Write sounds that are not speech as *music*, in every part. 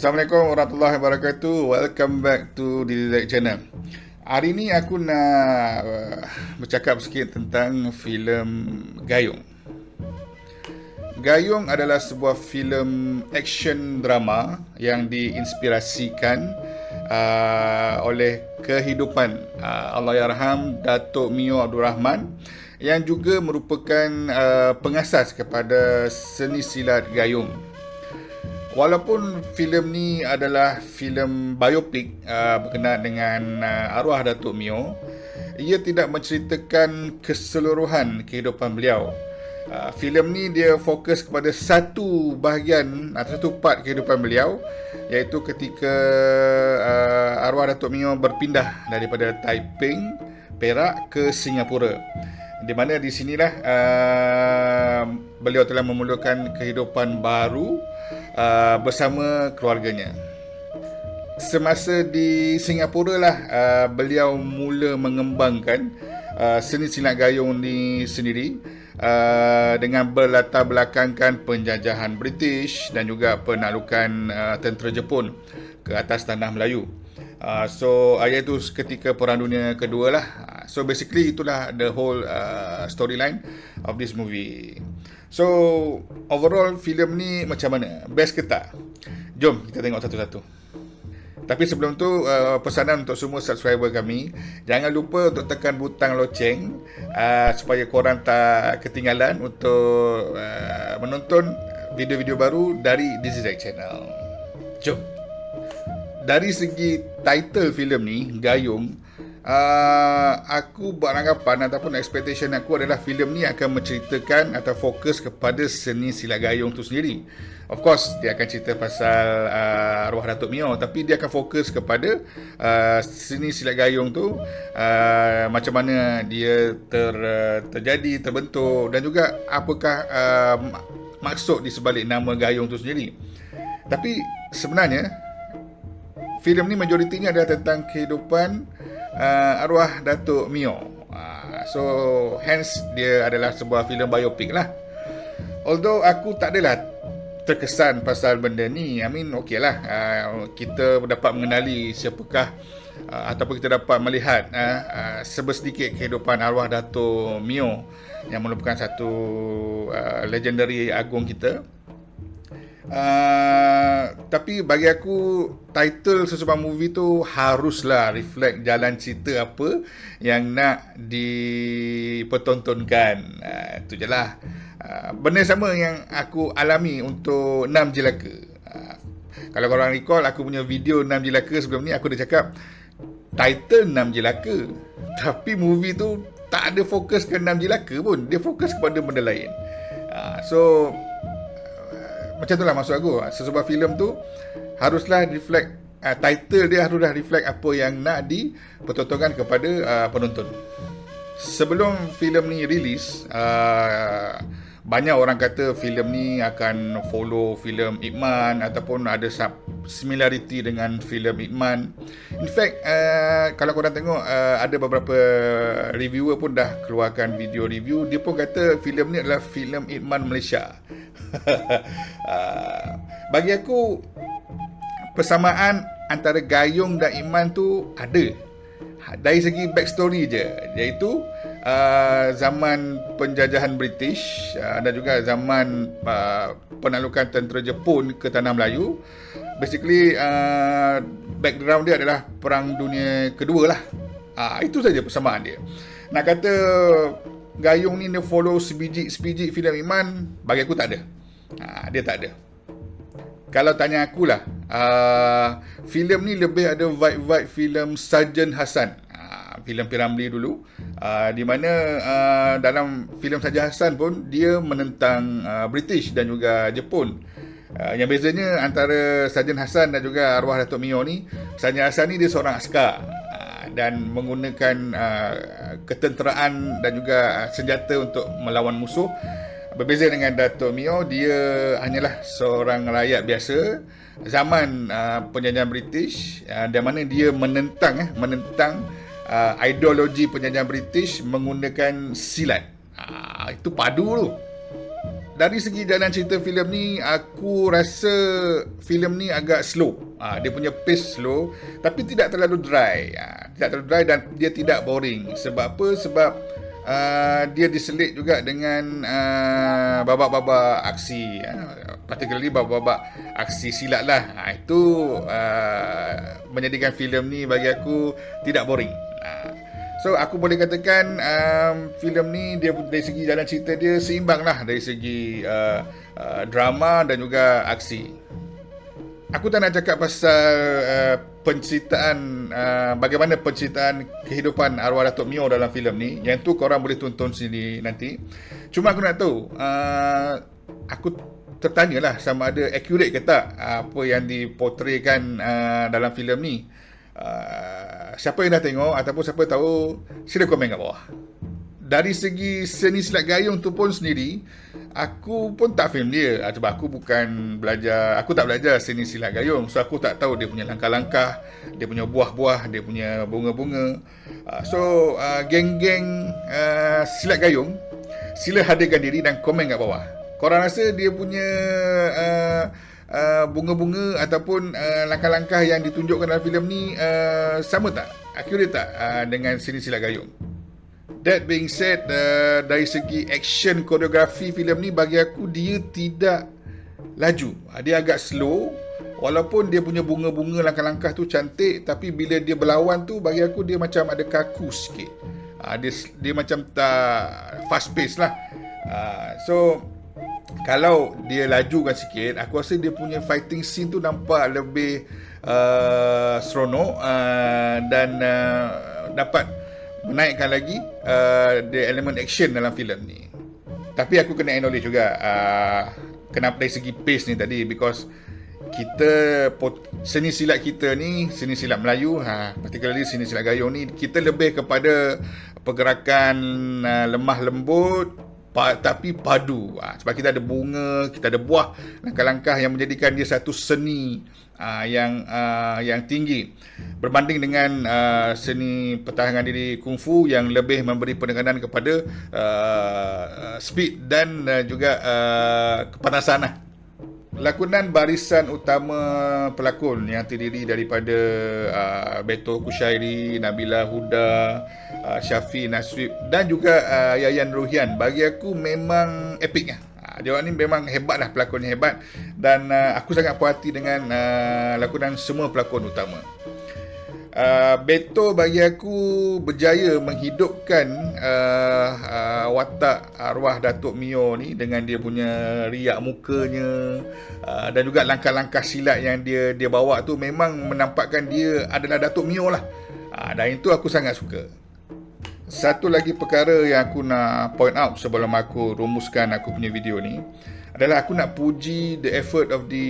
Assalamualaikum warahmatullahi wabarakatuh. Welcome back to the Channel. Hari ni aku nak uh, bercakap sikit tentang filem Gayung. Gayung adalah sebuah filem action drama yang diinspirasikan uh, oleh kehidupan uh, Allahyarham Datuk Mio Abdul Rahman yang juga merupakan uh, pengasas kepada seni silat Gayung Walaupun filem ni adalah filem biopik uh, berkenaan dengan uh, arwah Datuk Mio, ia tidak menceritakan keseluruhan kehidupan beliau. Uh, filem ni dia fokus kepada satu bahagian atau satu part kehidupan beliau iaitu ketika uh, arwah Datuk Mio berpindah daripada Taiping, Perak ke Singapura. Di mana di sinilah uh, beliau telah memulakan kehidupan baru uh, bersama keluarganya. Semasa di Singapura lah uh, beliau mula mengembangkan uh, seni silat gayung ni sendiri uh, dengan berlatar belakangkan penjajahan British dan juga penaklukan uh, tentera Jepun ke atas tanah Melayu. Uh, so ayat itu ketika perang dunia kedua lah. So basically itulah the whole uh, storyline of this movie. So overall filem ni macam mana? Best ke tak? Jom kita tengok satu-satu. Tapi sebelum tu uh, pesanan untuk semua subscriber kami, jangan lupa untuk tekan butang loceng uh, supaya korang tak ketinggalan untuk uh, menonton video-video baru dari Dizzy Channel. Jom. Dari segi title filem ni, Gayung, uh, aku beranggapan ataupun expectation aku adalah filem ni akan menceritakan atau fokus kepada seni silat gayung tu sendiri. Of course, dia akan cerita pasal uh, arwah Datuk Mio tapi dia akan fokus kepada uh, seni silat gayung tu uh, macam mana dia ter, terjadi, terbentuk dan juga apakah uh, maksud di sebalik nama gayung tu sendiri. Tapi sebenarnya filem ni majoritinya adalah tentang kehidupan uh, arwah Datuk Mio. Uh, so hence dia adalah sebuah filem biopik lah. Although aku tak adalah terkesan pasal benda ni. I mean okey lah. Uh, kita dapat mengenali siapakah uh, ataupun kita dapat melihat uh, uh, sebesedikit kehidupan arwah Datuk Mio yang merupakan satu uh, legendary agung kita. Uh, tapi bagi aku title sesebuah movie tu haruslah reflect jalan cerita apa yang nak dipertontonkan. Uh, itu je lah. Uh, benda sama yang aku alami untuk 6 Jelaka. Uh, kalau korang recall aku punya video 6 Jelaka sebelum ni aku dah cakap title 6 Jelaka. Tapi movie tu tak ada fokus ke 6 Jelaka pun. Dia fokus kepada benda lain. Uh, so macam itulah maksud aku sesebuah filem tu haruslah reflect uh, title dia haruslah reflect apa yang nak dipertontonkan kepada uh, penonton sebelum filem ni release uh, banyak orang kata filem ni akan follow filem Iqman ataupun ada similarity dengan filem Iqman. In fact, uh, kalau korang tengok uh, ada beberapa reviewer pun dah keluarkan video review, dia pun kata filem ni adalah filem Iqman Malaysia. Uh, *laughs* bagi aku persamaan antara Gayung dan Iman tu ada. Dari segi backstory je, iaitu uh, zaman penjajahan British uh, dan juga zaman uh, penaklukan tentera Jepun ke tanah Melayu. Basically uh, background dia adalah perang dunia kedua lah. Uh, itu saja persamaan dia. Nak kata Gayung ni dia follow sebiji sebiji filem Iman, bagi aku tak ada. Uh, dia tak ada. Kalau tanya aku lah, uh, filem ni lebih ada vibe-vibe filem Sarjan Hassan filem Piramli dulu uh, di mana uh, dalam filem Saja Hasan pun dia menentang uh, British dan juga Jepun. Uh, yang bezanya antara Sarjan Hasan dan juga arwah Datuk Mio ni, Sarjan Hasan ni dia seorang askar uh, dan menggunakan uh, ketenteraan dan juga senjata untuk melawan musuh. Berbeza dengan Datuk Mio, dia hanyalah seorang rakyat biasa zaman uh, penjajahan British uh, di mana dia menentang eh menentang uh, ideologi penjajahan British menggunakan silat. Uh, itu padu tu. dari segi jalan cerita filem ni aku rasa filem ni agak slow. Ha, dia punya pace slow tapi tidak terlalu dry. Ha, tidak terlalu dry dan dia tidak boring. Sebab apa? Sebab uh, dia diselit juga dengan uh, babak-babak aksi. Uh, particularly babak-babak aksi silat lah. Ha, itu uh, menjadikan filem ni bagi aku tidak boring. So aku boleh katakan um, filem ni dia dari segi jalan cerita dia seimbang lah dari segi uh, uh, drama dan juga aksi. Aku tak nak cakap pasal uh, penceritaan uh, bagaimana penceritaan kehidupan arwah Datuk Mio dalam filem ni. Yang tu korang boleh tonton sini nanti. Cuma aku nak tahu uh, aku tertanyalah sama ada accurate ke tak apa yang dipotretkan uh, dalam filem ni. Uh, siapa yang dah tengok ataupun siapa tahu sila komen kat bawah dari segi seni silat gayung tu pun sendiri aku pun tak dia ah, sebab aku bukan belajar aku tak belajar seni silat gayung so aku tak tahu dia punya langkah-langkah dia punya buah-buah dia punya bunga-bunga uh, so uh, geng-geng silat gayung sila hadirkan diri dan komen kat bawah korang rasa dia punya bunga-bunga ataupun langkah-langkah yang ditunjukkan dalam filem ni sama tak? Accurate tak dengan seni silat gayung? That being said, uh, dari segi action koreografi filem ni bagi aku dia tidak laju. Uh, dia agak slow. Walaupun dia punya bunga-bunga langkah-langkah tu cantik tapi bila dia berlawan tu bagi aku dia macam ada kaku sikit. Uh, dia dia macam tak fast pace lah. Uh, so kalau dia lajukan sikit aku rasa dia punya fighting scene tu nampak lebih uh, seronok uh, dan uh, dapat menaikkan lagi uh, the element action dalam filem ni. Tapi aku kena acknowledge juga uh, kenapa dari segi pace ni tadi because kita seni silat kita ni seni silat Melayu ha particularly seni silat gayung ni kita lebih kepada pergerakan uh, lemah lembut pa, tapi padu. Ha, sebab kita ada bunga kita ada buah. Langkah-langkah yang menjadikan dia satu seni ha, yang uh, yang tinggi berbanding dengan uh, seni pertahanan diri kungfu yang lebih memberi penekanan kepada uh, speed dan uh, juga uh, kepanasan lah. Lakonan barisan utama pelakon yang terdiri daripada uh, Beto Kushairi, Nabila Huda, uh, Syafi Nasrib dan juga uh, Yayan Ruhian bagi aku memang epik lah. Dia orang ni memang hebat lah pelakon hebat dan uh, aku sangat puas hati dengan uh, lakonan semua pelakon utama. Uh, Beto bagi aku berjaya menghidupkan uh, uh, watak arwah Datuk Mio ni dengan dia punya riak mukanya uh, dan juga langkah-langkah silat yang dia dia bawa tu memang menampakkan dia adalah Datuk Mio lah. Uh, dan itu aku sangat suka. Satu lagi perkara yang aku nak point out sebelum aku rumuskan aku punya video ni adalah aku nak puji the effort of the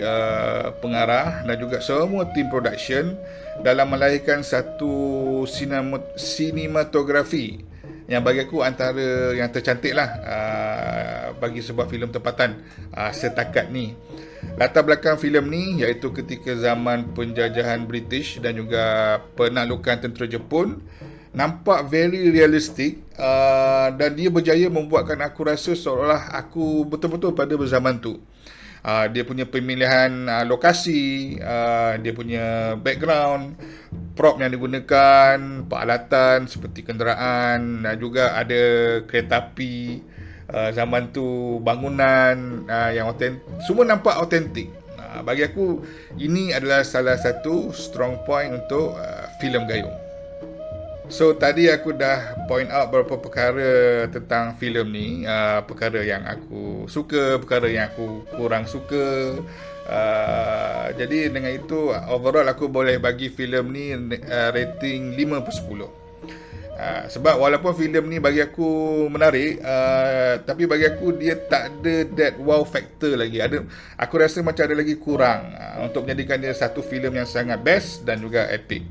uh, pengarah dan juga semua team production dalam melahirkan satu sinematografi yang bagi aku antara yang tercantik lah uh, bagi sebuah filem tempatan uh, setakat ni. Latar belakang filem ni iaitu ketika zaman penjajahan British dan juga penaklukan tentera Jepun nampak very realistic uh, dan dia berjaya membuatkan aku rasa seolah aku betul-betul pada zaman tu. Uh, dia punya pemilihan uh, lokasi, uh, dia punya background, prop yang digunakan, peralatan seperti kenderaan dan juga ada kereta api uh, zaman tu, bangunan uh, yang otentik, semua nampak autentik. Uh, bagi aku ini adalah salah satu strong point untuk uh, filem Gayung. So tadi aku dah point out beberapa perkara tentang filem ni, uh, perkara yang aku suka, perkara yang aku kurang suka. Uh, jadi dengan itu overall aku boleh bagi filem ni uh, rating 5 per 10. Uh, sebab walaupun filem ni bagi aku menarik uh, tapi bagi aku dia tak ada that wow factor lagi. Ada aku rasa macam ada lagi kurang uh, untuk menjadikan dia satu filem yang sangat best dan juga epic.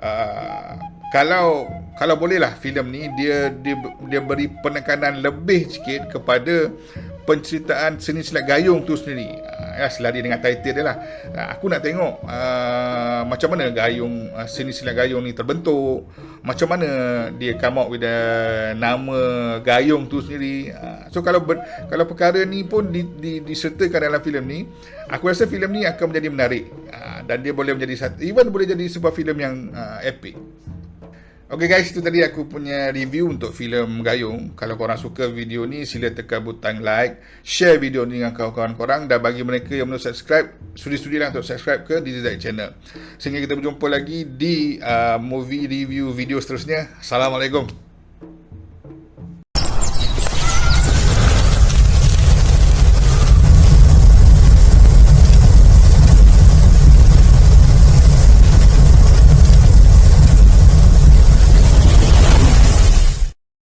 Uh, kalau kalau bolehlah filem ni dia dia dia beri penekanan lebih sikit kepada penceritaan seni silat gayung tu sendiri. Uh, ya, selari dengan title dia lah. Uh, aku nak tengok uh, macam mana gayung uh, seni silat gayung ni terbentuk. Macam mana dia come up with the nama gayung tu sendiri. Uh, so kalau ber, kalau perkara ni pun di, di, disertakan dalam filem ni, aku rasa filem ni akan menjadi menarik. Uh, dan dia boleh menjadi satu, even boleh jadi sebuah filem yang uh, epic. Okay guys, itu tadi aku punya review untuk filem Gayung. Kalau korang suka video ni, sila tekan butang like, share video ni dengan kawan-kawan korang dan bagi mereka yang belum subscribe, sudi-sudi lah untuk subscribe ke DZZ channel. Sehingga kita berjumpa lagi di uh, movie review video seterusnya. Assalamualaikum.